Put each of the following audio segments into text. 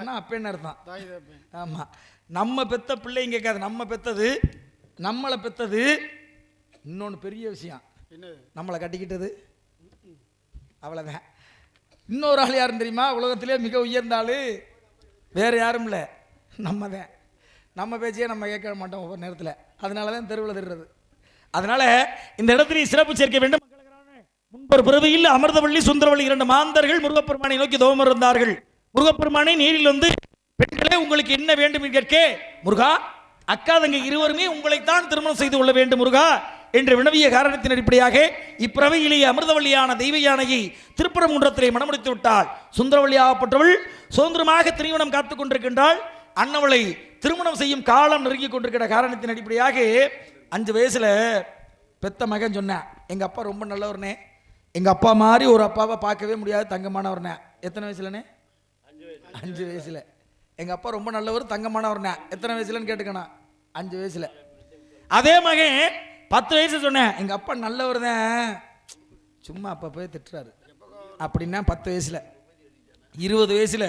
ஆனால் அப்பேன்னு அர்த்தம்? ஆமாம் நம்ம பெத்த பிள்ளைங்க கேட்காது. நம்ம பெத்தது நம்மளை பெத்தது. இன்னொன்று பெரிய விஷயம். நம்மளை கட்டிக்கிட்டது. அவ்வளோதான் இன்னொரு ஆள் யாருன்னு தெரியுமா? உலகத்திலே மிக உயர்ந்த ஆள். வேறு யாரும் இல்லை. நம்ம தான் நம்ம பேச்சையே நம்ம கேட்க மாட்டோம் ஒவ்வொரு நேரத்தில். அதனால தான் தெருவில் திருறது அதனால இந்த இடத்துல சிறப்பு சேர்க்க வேண்டும். முன்பொரு பிறவியில் அமிர்தவள்ளி சுந்தரவள்ளி இரண்டு மாந்தர்கள் முருகப்பெருமானை நோக்கி தோமம் இருந்தார்கள். முருகப்பெருமானை நீரில் வந்து பெண்களே உங்களுக்கு என்ன வேண்டும்? என்று கேட்க முருகா அக்கா தங்க இருவருமே உங்களைத்தான் திருமணம் செய்து கொள்ள வேண்டும் முருகா என்று வினவிய காரணத்தின் அடிப்படையாக இப்பிறவையிலேயே அமிர்தவள்ளியான தெய்வ யானையை திருப்பரங்குன்றத்திலே மணமுடித்து விட்டாள். சுந்தரவள்ளியாகப்பட்டவள் சுதந்திரமாக திருமணம் காத்துக் கொண்டிருக்கின்றாள். அன்னவளை திருமணம் செய்யும் காலம் நெருங்கி கொண்டிருக்கிற காரணத்தின் அடிப்படையாக அஞ்சு வயசுல பெத்த மகன் சொன்னேன் எங்க அப்பா ரொம்ப நல்லவர்னே எங்க அப்பா மாதிரி ஒரு அப்பாவை பார்க்கவே முடியாது தங்கமானவர்னே. எத்தனை வயசுலனே அஞ்சு வயசில். எங்கள் அப்பா ரொம்ப நல்லவர் தங்கமானவர்னே எத்தனை வயசுலன்னு கேட்டுக்கணும் அஞ்சு வயசில். அதே மகன் பத்து வயசு சொன்னேன். எங்கள் அப்பா நல்லவர் தான் சும்மா அப்பா போய் திட்டுறாரு. அப்படின்னா பத்து வயசில். இருபது வயசில்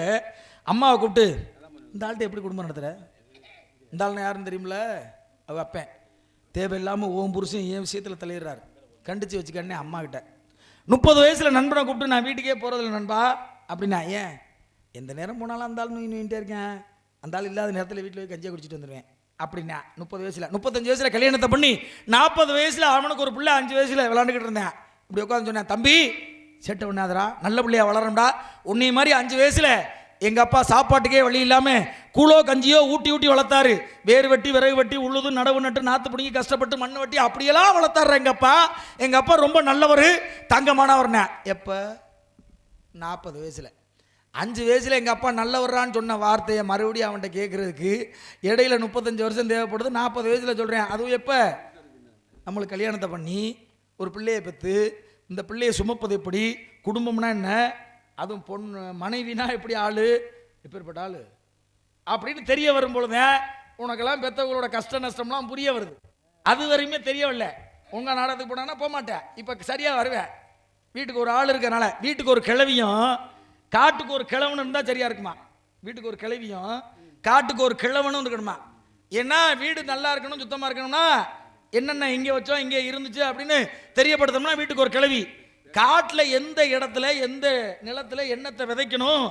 அம்மாவை கூப்பிட்டு இந்த ஆள்கிட்ட எப்படி குடும்பம் நடத்துகிற இந்த ஆள்னா யாருன்னு தெரியுமில அவ அப்பேன். தேவையில்லாமல் ஓம் புருஷன் என் விஷயத்தில் தலையிடுறாரு. கண்டிச்சு வச்சுக்கன்னே அம்மாக்கிட்ட முப்பது வயசில் நண்பனை கூப்பிட்டு நான் வீட்டுக்கே போகிறதில்ல நண்பா. அப்படின்னா ஏன்? எந்த நேரம் போனாலும் அந்த ஆள் நோய் இருக்கேன். அந்த ஆள் இல்லாத நேரத்தில் வீட்டில் போய் கஞ்சியை குடிச்சிட்டு வந்துடுவேன் அப்படின்னா முப்பது வயசில் முப்பத்தஞ்சு வயசில் கல்யாணத்தை பண்ணி நாற்பது வயசில் அவனுக்கு ஒரு பிள்ளை அஞ்சு வயசில் விளாண்டுக்கிட்டு இருந்தேன். இப்படி உட்காந்து சொன்னேன் தம்பி செட்டை பண்ணாதடா. நல்ல பிள்ளையா வளரணும்டா. உன்னை மாதிரி அஞ்சு வயசில் எங்கள் அப்பா சாப்பாட்டுக்கே வழி இல்லாமல் கூழோ கஞ்சியோ ஊட்டி ஊட்டி வளர்த்தாரு. வேறு வெட்டி விறகு வெட்டி உழுது நடவு நட்டு நாற்று பிடிங்கி கஷ்டப்பட்டு மண் வெட்டி அப்படியெல்லாம் வளர்த்தாரு எங்கள் அப்பா. எங்கள் அப்பா ரொம்ப நல்லவர் தங்கமானவர்னே. எப்போ? நாற்பது வயசில். அஞ்சு வயசில் எங்கள் அப்பா நல்லவர்றான்னு சொன்ன வார்த்தையை மறுபடியும் அவன்கிட்ட கேட்குறதுக்கு இடையில முப்பத்தஞ்சு வருஷம் தேவைப்படுது. நாற்பது வயசில் சொல்கிறேன் அதுவும் எப்போ? நம்மளுக்கு கல்யாணத்தை பண்ணி ஒரு பிள்ளையை பெற்று இந்த பிள்ளையை சுமப்பது எப்படி? குடும்பம்னா என்ன? அதுவும் பொண்ணு மனைவினா எப்படி ஆள்? எப்பேற்பட்ட ஆள்? அப்படின்னு தெரிய வரும் உனக்கெல்லாம் பெற்றவங்களோட கஷ்ட நஷ்டம்லாம் புரிய வருது. அது வரையுமே தெரியவில்லை. உங்கள் நாடகத்துக்கு போனான்னா போக மாட்டேன் இப்போ சரியாக வருவேன். வீட்டுக்கு ஒரு ஆள் இருக்கிறனால வீட்டுக்கு ஒரு கிழவியும் காட்டுக்கு ஒரு கிழவனும் இருந்தால் சரியா இருக்குமா? வீட்டுக்கு ஒரு கிழவியும் காட்டுக்கு ஒரு கிழவனும் இருக்கணுமா? ஏன்னா வீடு நல்லா இருக்கணும் சுத்தமாக இருக்கணும்னா என்னென்ன இங்கே வச்சோம் இங்கே இருந்துச்சு அப்படின்னு தெரியப்படுத்தணும்னா வீட்டுக்கு ஒரு கிழவி. காட்டில் எந்த இடத்துல எந்த நிலத்துல என்னத்தை விதைக்கணும்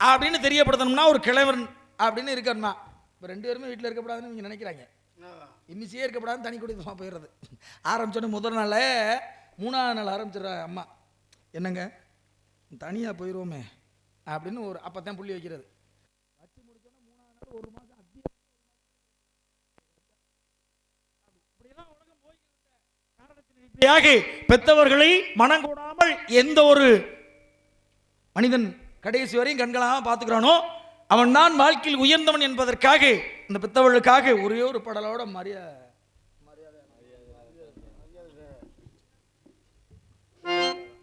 அப்படின்னு தெரியப்படுத்தணும்னா ஒரு கிழவன் அப்படின்னு இருக்கணுமா? இப்போ ரெண்டு பேருமே வீட்டில் இருக்கக்கூடாதுன்னு இவங்க நினைக்கிறாங்க. இன்னிச்சே இருக்கப்படாதுன்னு தனி குடித்தமாக போயிடுறது. ஆரம்பிச்சோடனே முதல் நாள் மூணாவது நாள் ஆரம்பிச்சிடுறா அம்மா. என்னங்க? தனியாக போயிடுவோமே அப்படின்னு ஒரு அப்போ தான் புள்ளி வைக்கிறது. வச்சு முடிச்சோன்னா மூணாவது நாள் ஒரு மாதம் இப்படியாக பெத்தவர்களை மனம் கூடாமல் எந்த ஒரு மனிதன் கடைசி வரையும் கண்களாக பார்த்துக்கிறானோ அவன் தான் வாழ்க்கையில் உயர்ந்தவன் என்பதற்காக இந்த பெத்தவர்களுக்காக ஒரே ஒரு படலோட மரியாதை